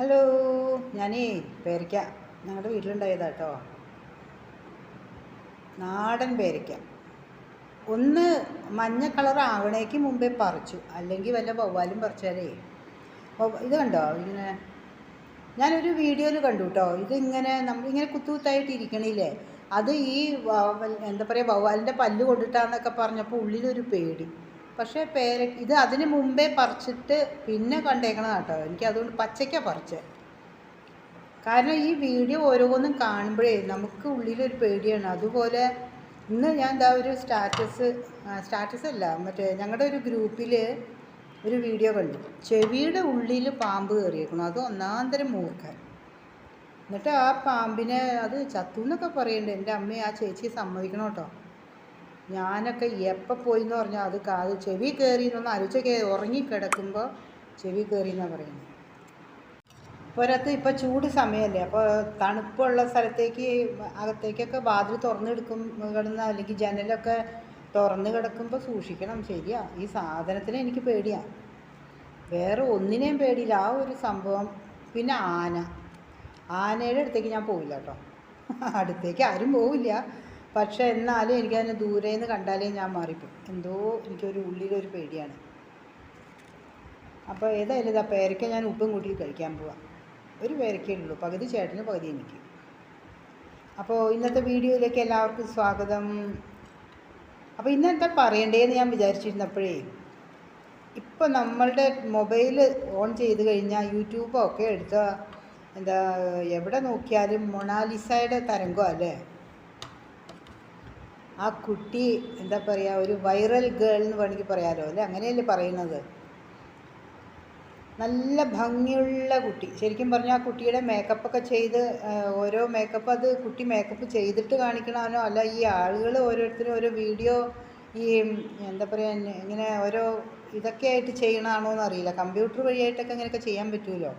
Hello ഞാനേ പേരയ്ക്ക. ഞങ്ങളുടെ വീട്ടിലുണ്ടായതാ കേട്ടോ നാടൻ പേരയ്ക്ക. ഒന്ന് മഞ്ഞ കളർ ആവണേക്ക് മുമ്പേ പറിച്ചു. അല്ലെങ്കിൽ വല്ല വവ്വാലും പറിച്ചാലേ. ഇത് കണ്ടോ? ഇങ്ങനെ. ഞാനൊരു വീഡിയോയിൽ കണ്ടു കേട്ടോ ഇതിങ്ങനെ നമ്മൾ ഇങ്ങനെ കുത്തുകുത്തായിട്ട് ഇരിക്കണില്ലേ? അത് ഈ എന്താ പറയുക വവ്വാലിന്റെ പല്ല് കൊണ്ടിട്ടാന്നൊക്കെ പറഞ്ഞപ്പോൾ ഉള്ളിലൊരു പേടി. പക്ഷേ പേര ഇത് അതിന് മുമ്പേ പറിച്ചിട്ട് പിന്നെ കണ്ടേക്കണം കേട്ടോ. എനിക്ക് അതുകൊണ്ട് പച്ചയ്ക്ക പറിച്ചത് കാരണം ഈ വീഡിയോ ഓരോന്നും കാണുമ്പോഴേ നമുക്ക് ഉള്ളിലൊരു പേടിയാണ്. അതുപോലെ ഇന്ന് ഞാൻ എന്താ ഒരു സ്റ്റാറ്റസ് സ്റ്റാറ്റസ് അല്ല മറ്റേ ഞങ്ങളുടെ ഒരു ഗ്രൂപ്പിൽ ഒരു വീഡിയോ കണ്ടു. ചെവിയുടെ ഉള്ളിൽ പാമ്പ് കയറിയേക്കണം അത് ഒന്നാന്തരം മൂർഖൻ. എന്നിട്ട് ആ പാമ്പിനെ അത് ചത്തു എന്നൊക്കെ പറയുന്നുണ്ട് എന്റെ അമ്മയെ ആ ചേച്ചിയെ സമ്മതിക്കണം കേട്ടോ ഞാനൊക്കെ എപ്പോൾ പോയി എന്ന് പറഞ്ഞാൽ അത് കാത് ചെവി കയറി എന്നൊന്ന് ആലോചിച്ചൊക്കെ ഉറങ്ങിക്കിടക്കുമ്പോൾ ചെവി കയറി എന്നാണ് പറയുന്നത് പോരാത്ത് ഇപ്പോൾ ചൂട് സമയമല്ലേ അപ്പോൾ തണുപ്പുള്ള സ്ഥലത്തേക്ക് അകത്തേക്കൊക്കെ വാതിൽ തുറന്നെടുക്കും കിടന്ന അല്ലെങ്കിൽ ജനലൊക്കെ തുറന്ന് കിടക്കുമ്പോൾ സൂക്ഷിക്കണം ശരിയാ. ഈ സാധനത്തിന് എനിക്ക് പേടിയാണ് വേറെ ഒന്നിനെയും പേടിയില്ല. ആ ഒരു സംഭവം. പിന്നെ ആന. ആനയുടെ അടുത്തേക്ക് ഞാൻ പോവില്ല കേട്ടോ അടുത്തേക്ക് ആരും പോവില്ല. പക്ഷെ എന്നാലും എനിക്കതിനെ ദൂരെ കണ്ടാലേ ഞാൻ മാറിപ്പോയി എന്തോ എനിക്കൊരു ഉള്ളിലൊരു പേടിയാണ്. അപ്പോൾ ഏതായാലും ഇതാ പേരയ്ക്ക ഞാൻ ഉപ്പും കൂട്ടി കഴിക്കാൻ പോവാം. ഒരു പേരയ്ക്കേ ഉള്ളൂ. പകുതി ചേട്ടന് പകുതി എനിക്ക്. അപ്പോൾ ഇന്നത്തെ വീഡിയോയിലേക്ക് എല്ലാവർക്കും സ്വാഗതം. അപ്പോൾ ഇന്ന് എന്താ പറയണ്ടേന്ന് ഞാൻ വിചാരിച്ചിരുന്നപ്പോഴേ ഇപ്പോൾ നമ്മളുടെ മൊബൈൽ ഓൺ ചെയ്ത് കഴിഞ്ഞാൽ യൂട്യൂബൊക്കെ എടുത്ത എന്താ എവിടെ നോക്കിയാലും മൊണാലിസയുടെ തരംഗം അല്ലേ? ആ കുട്ടി എന്താ പറയുക ഒരു വൈറൽ ഗേൾ എന്ന് വേണമെങ്കിൽ പറയാമല്ലോ അല്ലേ? അങ്ങനെയല്ലേ പറയുന്നത്? നല്ല ഭംഗിയുള്ള കുട്ടി. ശരിക്കും പറഞ്ഞാൽ ആ കുട്ടിയുടെ മേക്കപ്പൊക്കെ ചെയ്ത് ഓരോ മേക്കപ്പ് അത് കുട്ടി മേക്കപ്പ് ചെയ്തിട്ട് കാണിക്കണമെന്നോ അല്ല ഈ ആളുകൾ ഓരോരുത്തരും ഓരോ വീഡിയോ ഈ എന്താ പറയുക ഇങ്ങനെ ഓരോ ഇതൊക്കെ ആയിട്ട് ചെയ്യണമാണോ എന്ന് അറിയില്ല. കമ്പ്യൂട്ടർ വഴിയായിട്ടൊക്കെ ഇങ്ങനെയൊക്കെ ചെയ്യാൻ പറ്റുമല്ലോ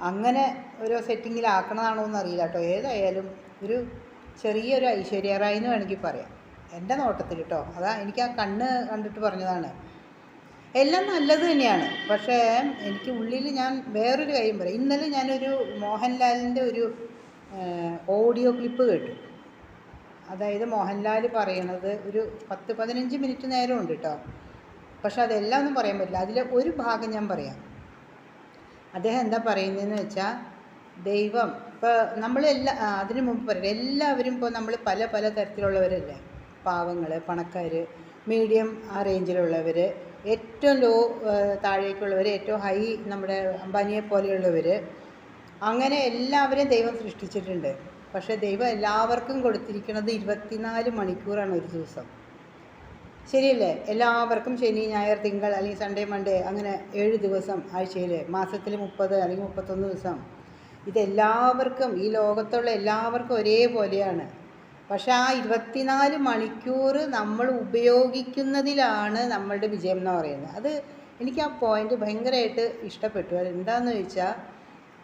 അങ്ങനെ ഓരോ സെറ്റിങ്ങിലാക്കണതാണോ എന്നറിയില്ല കേട്ടോ. ഏതായാലും ഒരു ചെറിയൊരു ഐശ്വര്യ റായ് എന്ന് വേണമെങ്കിൽ പറയാം. എന്റെ നോട്ടത്തിൽ കേട്ടോ അതാ എനിക്ക് ആ കണ്ണ് കണ്ടിട്ട് പറഞ്ഞതാണ്. എല്ലാം നല്ലത് തന്നെയാണ്. പക്ഷേ എനിക്ക് ഉള്ളിൽ ഞാൻ വേറൊരു കാര്യം പറയാം. ഇന്നലെ ഞാനൊരു മോഹൻലാലിന്റെ ഒരു ഓഡിയോ ക്ലിപ്പ് കേട്ടു. അതായത് മോഹൻലാൽ പറയണത് ഒരു പത്ത് പതിനഞ്ച് മിനിറ്റ് നേരം ഉണ്ട് കേട്ടോ പക്ഷെ അതെല്ലാം ഒന്നും പറയാൻ പറ്റില്ല. അതിലെ ഒരു ഭാഗം ഞാൻ പറയാം. അദ്ദേഹം എന്താ പറയുന്നതെന്ന് വെച്ചാൽ ദൈവം ഇപ്പോൾ നമ്മളെല്ലാ എല്ലാ അതിനു മുമ്പ് പറയാം എല്ലാവരും ഇപ്പോൾ നമ്മൾ പല പല തരത്തിലുള്ളവരല്ലേ? പാവങ്ങൾ പണക്കാർ മീഡിയം ആ റേഞ്ചിലുള്ളവർ ഏറ്റവും ലോ താഴേക്കുള്ളവർ ഏറ്റവും ഹൈ നമ്മുടെ അംബാനിയെ പോലെയുള്ളവർ അങ്ങനെ എല്ലാവരെയും ദൈവം സൃഷ്ടിച്ചിട്ടുണ്ട്. പക്ഷേ ദൈവം എല്ലാവർക്കും കൊടുത്തിരിക്കുന്നത് ഇരുപത്തിനാല് മണിക്കൂറാണ് ഒരു ദിവസം. ശരിയല്ലേ? എല്ലാവർക്കും ശനി ഞായർ തിങ്കൾ അല്ലെങ്കിൽ സൺഡേ മൺഡേ അങ്ങനെ ഏഴ് ദിവസം ആഴ്ചയിൽ മാസത്തിൽ മുപ്പത് അല്ലെങ്കിൽ മുപ്പത്തൊന്ന് ദിവസം. ഇതെല്ലാവർക്കും ഈ ലോകത്തുള്ള എല്ലാവർക്കും ഒരേപോലെയാണ്. പക്ഷെ ആ ഇരുപത്തിനാല് മണിക്കൂർ നമ്മൾ ഉപയോഗിക്കുന്നതിലാണ് നമ്മളുടെ വിജയം എന്ന് പറയുന്നത്. അത് എനിക്ക് ആ പോയിന്റ് ഭയങ്കരമായിട്ട് ഇഷ്ടപ്പെട്ടു. എന്താണെന്ന് ചോദിച്ചാൽ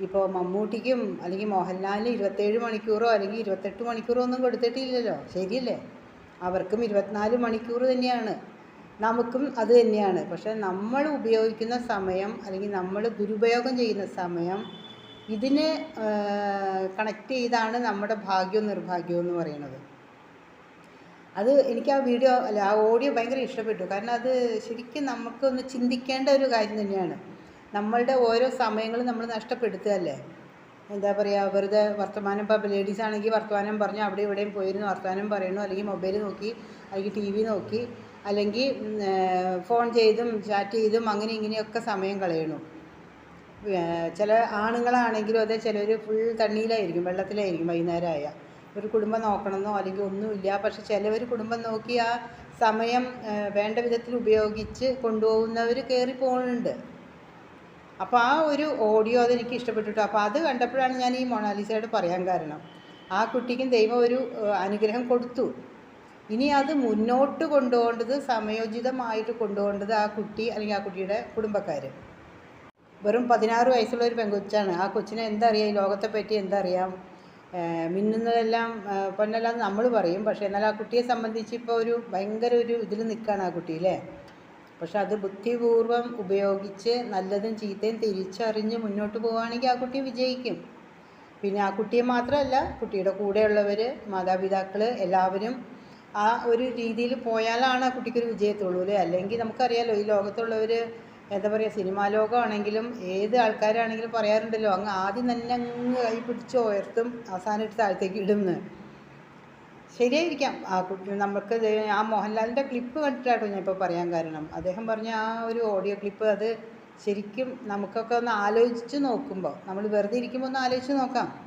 ഇപ്പോൾ മമ്മൂട്ടിക്കും അല്ലെങ്കിൽ മോഹൻലാലിന് ഇരുപത്തേഴ് മണിക്കൂറോ അല്ലെങ്കിൽ ഇരുപത്തെട്ട് മണിക്കൂറോ ഒന്നും കൊടുത്തിട്ടില്ലല്ലോ. ശരിയല്ലേ? അവർക്കും ഇരുപത്തിനാല് മണിക്കൂർ തന്നെയാണ്. നമുക്കും അത് തന്നെയാണ്. പക്ഷേ നമ്മൾ ഉപയോഗിക്കുന്ന സമയം അല്ലെങ്കിൽ നമ്മൾ ദുരുപയോഗം ചെയ്യുന്ന സമയം ഇതിന് കണക്ട് ചെയ്താണ് നമ്മുടെ ഭാഗ്യവും നിർഭാഗ്യവും എന്ന് പറയുന്നത്. അത് എനിക്ക് ആ വീഡിയോ അല്ല ആ ഓഡിയോ ഭയങ്കര ഇഷ്ടപ്പെട്ടു. കാരണം അത് ശരിക്കും നമുക്കൊന്ന് ചിന്തിക്കേണ്ട ഒരു കാര്യം തന്നെയാണ്. നമ്മളുടെ ഓരോ സമയങ്ങളും നമ്മൾ നഷ്ടപ്പെടുത്തുകയല്ലേ? എന്താ പറയുക വെറുതെ വർത്തമാനം ഇപ്പോൾ ലേഡീസ് ആണെങ്കിൽ വർത്തമാനം പറഞ്ഞു അവിടെ ഇവിടെയും പോയിരുന്നു വർത്തമാനം പറയുന്നു അല്ലെങ്കിൽ മൊബൈൽ നോക്കി അല്ലെങ്കിൽ ടി വി നോക്കി അല്ലെങ്കിൽ ഫോൺ ചെയ്തും ചാറ്റ് ചെയ്തും അങ്ങനെ ഇങ്ങനെയൊക്കെ സമയം കളയണു ചില ആണുങ്ങളാണെങ്കിലും അതെ ചിലർ ഫുൾ തണ്ണിയിലായിരിക്കും വെള്ളത്തിലായിരിക്കും വൈകുന്നേരമായ ഒരു കുടുംബം നോക്കണമെന്നോ അല്ലെങ്കിൽ ഒന്നുമില്ല. പക്ഷെ ചിലവർ കുടുംബം നോക്കി ആ സമയം വേണ്ട വിധത്തിൽ ഉപയോഗിച്ച് കൊണ്ടുപോകുന്നവർ കയറി പോകുന്നുണ്ട് അപ്പോൾ ആ ഒരു ഓഡിയോ അതെനിക്ക് ഇഷ്ടപ്പെട്ടിട്ടു. അപ്പോൾ അത് കണ്ടപ്പോഴാണ് ഞാൻ ഈ മൊണാലിസയോട് പറയാൻ കാരണം. ആ കുട്ടിക്കും ദൈവം ഒരു അനുഗ്രഹം കൊടുത്തു. ഇനി അത് മുന്നോട്ട് കൊണ്ടുപോകേണ്ടത് സമയോചിതമായിട്ട് കൊണ്ടുപോകേണ്ടത് ആ കുട്ടി അല്ലെങ്കിൽ ആ കുട്ടിയുടെ കുടുംബക്കാർ വെറും പതിനാറ് വയസ്സുള്ള ഒരു പെൺകൊച്ചാണ്. ആ കൊച്ചിനെ എന്തറിയാം? ഈ ലോകത്തെ പറ്റി എന്തറിയാം? മിന്നുന്നതെല്ലാം പൊന്നെല്ലാം നമ്മൾ പറയും. പക്ഷേ എന്നാൽ ആ കുട്ടിയെ സംബന്ധിച്ച് ഇപ്പോൾ ഒരു ഭയങ്കര ഒരു ഇതിൽ നിൽക്കുകയാണ് ആ കുട്ടി അല്ലേ പക്ഷെ അത് ബുദ്ധിപൂർവം ഉപയോഗിച്ച് നല്ലതും ചീത്തയും തിരിച്ചറിഞ്ഞ് മുന്നോട്ട് പോവുകയാണെങ്കിൽ ആ കുട്ടി വിജയിക്കും. പിന്നെ ആ കുട്ടിയെ മാത്രമല്ല കുട്ടിയുടെ കൂടെയുള്ളവർ മാതാപിതാക്കൾ എല്ലാവരും ആ ഒരു രീതിയിൽ പോയാലാണ് ആ കുട്ടിക്കൊരു വിജയത്തുള്ളൂ അല്ലേ അല്ലെങ്കിൽ നമുക്കറിയാലോ ഈ ലോകത്തുള്ളവർ എന്താ പറയുക സിനിമാ ലോകമാണെങ്കിലും ഏത് ആൾക്കാരാണെങ്കിലും പറയാറുണ്ടല്ലോ അങ്ങ് ആദ്യം തന്നെ അങ്ങ് കൈ പിടിച്ച് ഉയർത്തും അവസാനം എടുത്ത് താഴത്തേക്ക് ഇടുന്ന്. ശരിയായിരിക്കാം. ആ കുട്ടി നമുക്ക് ആ മോഹൻലാലിന്റെ ക്ലിപ്പ് കണ്ടിട്ടാട്ടോ ഞാൻ ഇപ്പോൾ പറയാൻ കാരണം. അദ്ദേഹം പറഞ്ഞ ആ ഒരു ഓഡിയോ ക്ലിപ്പ് അത് ശരിക്കും നമുക്കൊക്കെ ഒന്ന് ആലോചിച്ച് നോക്കുമ്പോൾ നമ്മൾ വെറുതെ ഇരിക്കുമ്പോൾ ഒന്ന് ആലോചിച്ച് നോക്കാം.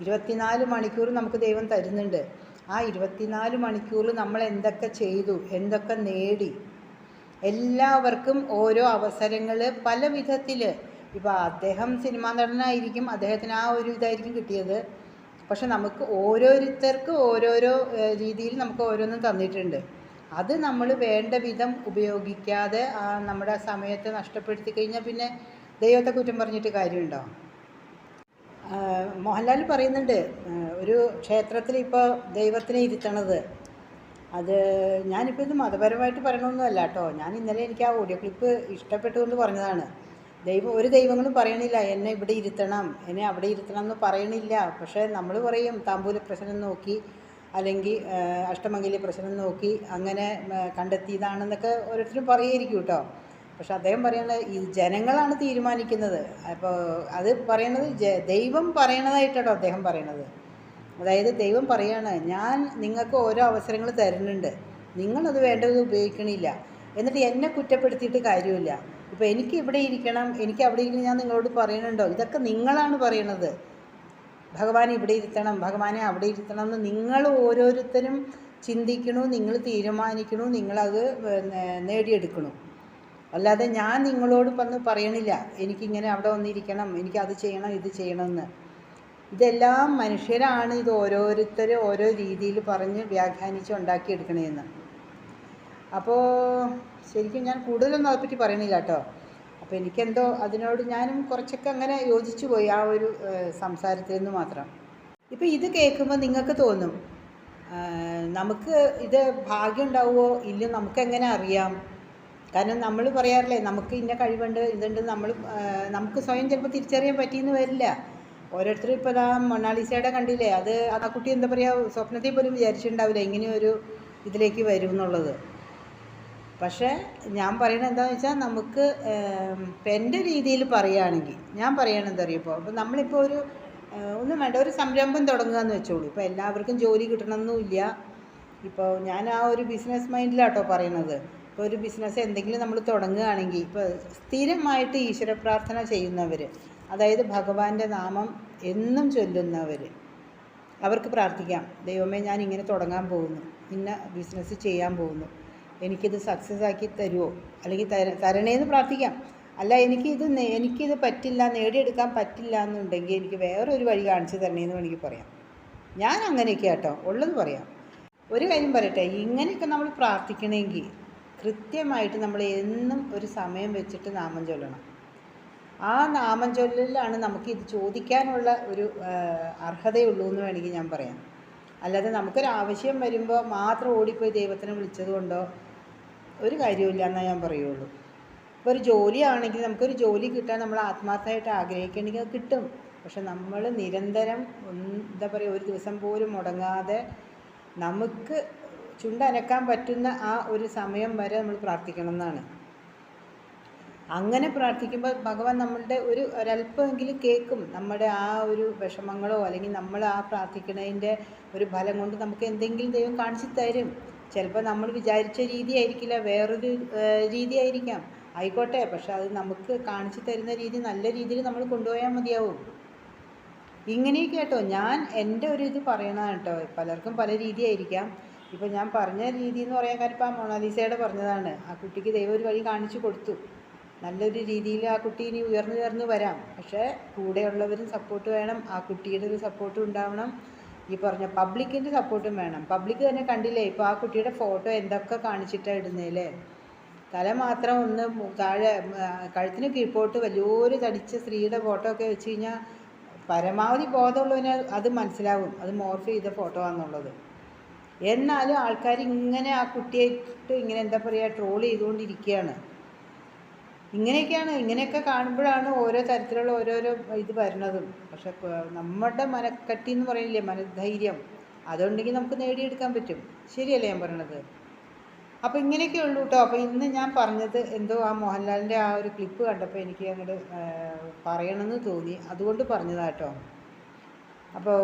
ഇരുപത്തിനാല് മണിക്കൂർ നമുക്ക് ദൈവം തരുന്നുണ്ട്. ആ ഇരുപത്തിനാല് മണിക്കൂറിൽ നമ്മൾ എന്തൊക്കെ ചെയ്തു എന്തൊക്കെ നേടി എല്ലാവർക്കും ഓരോ അവസരങ്ങൾ പല വിധത്തിൽ ഇപ്പോൾ അദ്ദേഹം സിനിമാ നടനായിരിക്കും അദ്ദേഹത്തിന് ആ ഒരു ഇതായിരിക്കും കിട്ടിയത്. പക്ഷെ നമുക്ക് ഓരോരുത്തർക്ക് ഓരോരോ രീതിയിൽ നമുക്ക് ഓരോന്നും തന്നിട്ടുണ്ട്. അത് നമ്മൾ വേണ്ട വിധം ഉപയോഗിക്കാതെ ആ നമ്മുടെ സമയത്തെ നഷ്ടപ്പെടുത്തി കഴിഞ്ഞാൽ പിന്നെ ദൈവത്തെ കുറ്റം പറഞ്ഞിട്ട് കാര്യമുണ്ടോ? മോഹൻലാൽ പറയുന്നുണ്ട് ഒരു ക്ഷേത്രത്തിൽ ഇപ്പോൾ ദൈവത്തിനെ ഇരുത്തണത്. അത് ഞാനിപ്പോൾ ഇത് മതപരമായിട്ട് പറയണമെന്നല്ല കേട്ടോ. ഞാൻ ഇന്നലെ എനിക്ക് ആ ഓഡിയോ ക്ലിപ്പ് ഇഷ്ടപ്പെട്ടു എന്ന് പറഞ്ഞതാണ്. ദൈവം ഒരു ദൈവങ്ങളും പറയണില്ല എന്നെ ഇവിടെ ഇരുത്തണം എന്നെ അവിടെ ഇരുത്തണം എന്ന് പറയണില്ല. പക്ഷേ നമ്മൾ പറയും താമ്പൂല പ്രശ്നം നോക്കി അല്ലെങ്കിൽ അഷ്ടമംഗലി പ്രശ്നം നോക്കി അങ്ങനെ കണ്ടെത്തിയതാണെന്നൊക്കെ ഓരോരുത്തരും പറയുമായിരിക്കും കേട്ടോ. പക്ഷെ അദ്ദേഹം പറയുന്നത് ഈ ജനങ്ങളാണ് തീരുമാനിക്കുന്നത്. അപ്പോൾ അത് പറയണത് ദൈവം പറയണതായിട്ടാണോ അദ്ദേഹം പറയണത്. അതായത് ദൈവം പറയാണ് ഞാൻ നിങ്ങൾക്ക് ഓരോ അവസരങ്ങൾ തരുന്നുണ്ട്. നിങ്ങളത് വേണ്ടത് ഉപയോഗിക്കണില്ല. എന്നിട്ട് എന്നെ കുറ്റപ്പെടുത്തിയിട്ട് കാര്യമില്ല. ഇപ്പോൾ എനിക്ക് ഇവിടെ ഇരിക്കണം എനിക്ക് അവിടെ ഇരിക്കണം ഞാൻ നിങ്ങളോട് പറയണുണ്ടോ? ഇതൊക്കെ നിങ്ങളാണ് പറയണത്. ഭഗവാൻ ഇവിടെ ഇരുത്തണം ഭഗവാനെ അവിടെ ഇരുത്തണം എന്ന് നിങ്ങൾ ഓരോരുത്തരും ചിന്തിക്കണു നിങ്ങൾ തീരുമാനിക്കണു നിങ്ങളത് നേടിയെടുക്കണു. അല്ലാതെ ഞാൻ നിങ്ങളോട് വന്ന് പറയണില്ല. എനിക്കിങ്ങനെ അവിടെ വന്നിരിക്കണം എനിക്ക് അത് ചെയ്യണം ഇത് ചെയ്യണമെന്ന്. ഇതെല്ലാം മനുഷ്യരാണ് ഇത് ഓരോരുത്തർ ഓരോ രീതിയിൽ പറഞ്ഞ് വ്യാഖ്യാനിച്ച് ഉണ്ടാക്കിയെടുക്കണേന്ന്. അപ്പോൾ ശരിക്കും ഞാൻ കൂടുതലൊന്നും അതെപ്പറ്റി പറയണില്ല കേട്ടോ. അപ്പോൾ എനിക്കെന്തോ അതിനോട് ഞാനും കുറച്ചൊക്കെ അങ്ങനെ യോജിച്ചു പോയി ആ ഒരു സംസാരത്തിൽ നിന്ന് മാത്രം. ഇപ്പോൾ ഇത് കേൾക്കുമ്പോൾ നിങ്ങൾക്ക് തോന്നും നമുക്ക് ഇത് ഭാഗ്യം ഉണ്ടാവുമോ ഇല്ല നമുക്ക് എങ്ങനെ അറിയാം? കാരണം നമ്മൾ പറയാറില്ലേ നമുക്ക് ഇന്ന കഴിവുണ്ട് ഇതുണ്ട് നമ്മൾ നമുക്ക് സ്വയം ചിലപ്പോൾ തിരിച്ചറിയാൻ പറ്റിയെന്ന് വരില്ല. ഓരോരുത്തരും ഇപ്പോൾ ഇതാ മൊണാലിസയുടെ കണ്ടില്ലേ? അത് ആ കുട്ടി എന്താ പറയുക സ്വപ്നത്തിൽ പോലും വിചാരിച്ചിട്ടുണ്ടാവില്ല ഇങ്ങനെ ഒരു ഇതിലേക്ക് വരും എന്നുള്ളത്. പക്ഷേ ഞാൻ പറയണത് എന്താണെന്ന് വെച്ചാൽ നമുക്ക് എന്റെ രീതിയിൽ പറയുകയാണെങ്കിൽ ഞാൻ പറയണത് എന്താ അപ്പോൾ നമ്മളിപ്പോൾ ഒരു ഒന്നും വേണ്ട ഒരു സംരംഭം തുടങ്ങുക എന്ന് വെച്ചോളൂ. ഇപ്പോൾ എല്ലാവർക്കും ജോലി കിട്ടണമെന്നില്ല ഇപ്പോൾ ഞാൻ ആ ഒരു ബിസിനസ് മൈൻഡിലാട്ടോ പറയുന്നത് ഇപ്പോൾ ഒരു ബിസിനസ് എന്തെങ്കിലും നമ്മൾ തുടങ്ങുകയാണെങ്കിൽ ഇപ്പോൾ സ്ഥിരമായിട്ട് ഈശ്വര പ്രാർത്ഥന ചെയ്യുന്നവർ അതായത് ഭഗവാന്റെ നാമം എന്നും ചൊല്ലുന്നവർ അവർക്ക് പ്രാർത്ഥിക്കാം. ദൈവമേ ഞാൻ ഇങ്ങനെ തുടങ്ങാൻ പോകുന്നു. ഇന്ന ബിസിനസ് ചെയ്യാൻ പോകുന്നു. എനിക്കിത് സക്സസ് ആക്കി തരുമോ അല്ലെങ്കിൽ തര തരണേന്ന് പ്രാർത്ഥിക്കാം. അല്ല എനിക്കിത് എനിക്കിത് പറ്റില്ല നേടിയെടുക്കാൻ പറ്റില്ല എന്നുണ്ടെങ്കിൽ എനിക്ക് വേറൊരു വഴി കാണിച്ചു തരണേന്ന് വേണമെങ്കിൽ പറയാം. ഞാൻ അങ്ങനെയൊക്കെ കേട്ടോ ഉള്ളത് പറയാം. ഒരു കാര്യം പറയട്ടെ ഇങ്ങനെയൊക്കെ നമ്മൾ പ്രാർത്ഥിക്കണമെങ്കിൽ കൃത്യമായിട്ട് നമ്മൾ എന്നും ഒരു സമയം വെച്ചിട്ട് നാമം ചൊല്ലണം. ആ നാമം ചൊല്ലലിലാണ് നമുക്ക് ഇത് ചോദിക്കാനുള്ള ഒരു അർഹതയുള്ളൂ എന്ന് വേണമെങ്കിൽ ഞാൻ പറയാം. അല്ലാതെ നമുക്കൊരു ആവശ്യം വരുമ്പോൾ മാത്രം ഓടിപ്പോയി ദൈവത്തിനെ വിളിച്ചത് കൊണ്ടോ ഒരു കാര്യമില്ല എന്നേ ഞാൻ പറയുള്ളൂ. ഇപ്പോൾ ഒരു ജോലിയാണെങ്കിൽ നമുക്കൊരു ജോലി കിട്ടാൻ നമ്മൾ ആത്മാർത്ഥമായിട്ട് ആഗ്രഹിക്കണമെങ്കിൽ അത് കിട്ടും. പക്ഷെ നമ്മൾ നിരന്തരം എന്താ പറയുക ഒരു ദിവസം പോലും മുടങ്ങാതെ നമുക്ക് ചുണ്ടനക്കാൻ പറ്റുന്ന ആ ഒരു സമയം വരെ നമ്മൾ പ്രാർത്ഥിക്കണം എന്നാണ്. അങ്ങനെ പ്രാർത്ഥിക്കുമ്പോൾ ഭഗവാൻ നമ്മളുടെ ഒരു ഒരല്പമെങ്കിലും കേൾക്കും. നമ്മുടെ ആ ഒരു വിഷമങ്ങളോ അല്ലെങ്കിൽ നമ്മൾ ആ പ്രാർത്ഥിക്കുന്നതിന്റെ ഒരു ഫലം കൊണ്ട് നമുക്ക് എന്തെങ്കിലും ദൈവം കാണിച്ചു തരും. ചിലപ്പോൾ നമ്മൾ വിചാരിച്ച രീതി ആയിരിക്കില്ല. വേറൊരു രീതിയായിരിക്കാം ആയിക്കോട്ടെ. പക്ഷെ അത് നമുക്ക് കാണിച്ചു തരുന്ന രീതി നല്ല രീതിയിൽ നമ്മൾ കൊണ്ടുപോയാൽ മതിയാവും. ഇങ്ങനെയൊക്കെ കേട്ടോ. ഞാൻ എന്റെ ഒരു ഇത് പറയണതാണ് കേട്ടോ. പലർക്കും പല രീതിയായിരിക്കാം ഇപ്പോൾ ഞാൻ പറഞ്ഞ രീതി എന്ന് പറയാൻ കാര്യം ഇപ്പോൾ മൊണാലിസയുടെ പറഞ്ഞതാണ്. ആ കുട്ടിക്ക് ദൈവം ഒരു വഴി കാണിച്ചു കൊടുത്തു. നല്ലൊരു രീതിയിൽ ആ കുട്ടി ഇനി ഉയർന്നു ഉയർന്നു വരാം. പക്ഷേ കൂടെയുള്ളവരും സപ്പോർട്ട് വേണം ആ കുട്ടിയുടെ ഒരു സപ്പോർട്ടും ഉണ്ടാവണം. ഈ പറഞ്ഞ പബ്ലിക്കിന്റെ സപ്പോർട്ടും വേണം. പബ്ലിക് തന്നെ കണ്ടില്ലേ ഇപ്പോൾ ആ കുട്ടിയുടെ ഫോട്ടോ എന്തൊക്കെ കാണിച്ചിട്ടാണ് ഇടുന്നേലേ? തല മാത്രം ഒന്ന് താഴെ കഴുത്തിന് കീഴ്പോട്ട് വലിയൊരു തടിച്ച സ്ത്രീയുടെ ഫോട്ടോ ഒക്കെ വെച്ച് കഴിഞ്ഞാൽ പരമാവധി ബോധമുള്ളവന് അത് മനസ്സിലാവും. അത് മോർഫ് ചെയ്ത ഫോട്ടോ ആണെന്നുള്ളത്. എന്നാലും ആൾക്കാർ ഇങ്ങനെ ആ കുട്ടിയായിട്ട് ഇങ്ങനെ എന്താ പറയുക ട്രോൾ ചെയ്തുകൊണ്ടിരിക്കുകയാണ്. ഇങ്ങനെയൊക്കെയാണ് ഇങ്ങനെയൊക്കെ കാണുമ്പോഴാണ് ഓരോ തരത്തിലുള്ള ഓരോരോ ഇത് വരുന്നതും. പക്ഷെ നമ്മുടെ മനക്കട്ടി എന്ന് പറയില്ലേ മനധൈര്യം. അതുണ്ടെങ്കിൽ നമുക്ക് നേടിയെടുക്കാൻ പറ്റും. ശരിയല്ലേ ഞാൻ പറയണത്? അപ്പോൾ ഇങ്ങനെയൊക്കെ ഉള്ളൂ കേട്ടോ അപ്പോൾ ഇന്ന് ഞാൻ പറഞ്ഞത് എന്തോ ആ മോഹൻലാലിന്റെ ആ ഒരു ക്ലിപ്പ് കണ്ടപ്പോൾ എനിക്ക് അങ്ങോട്ട് പറയണമെന്ന് തോന്നി. അതുകൊണ്ട് പറഞ്ഞതാ കേട്ടോ അപ്പോൾ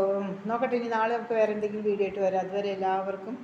നോക്കട്ടെ ഇനി നാളെ നമുക്ക് വേറെ എന്തെങ്കിലും വീഡിയോ ആയിട്ട് വരാം. അതുവരെ എല്ലാവർക്കും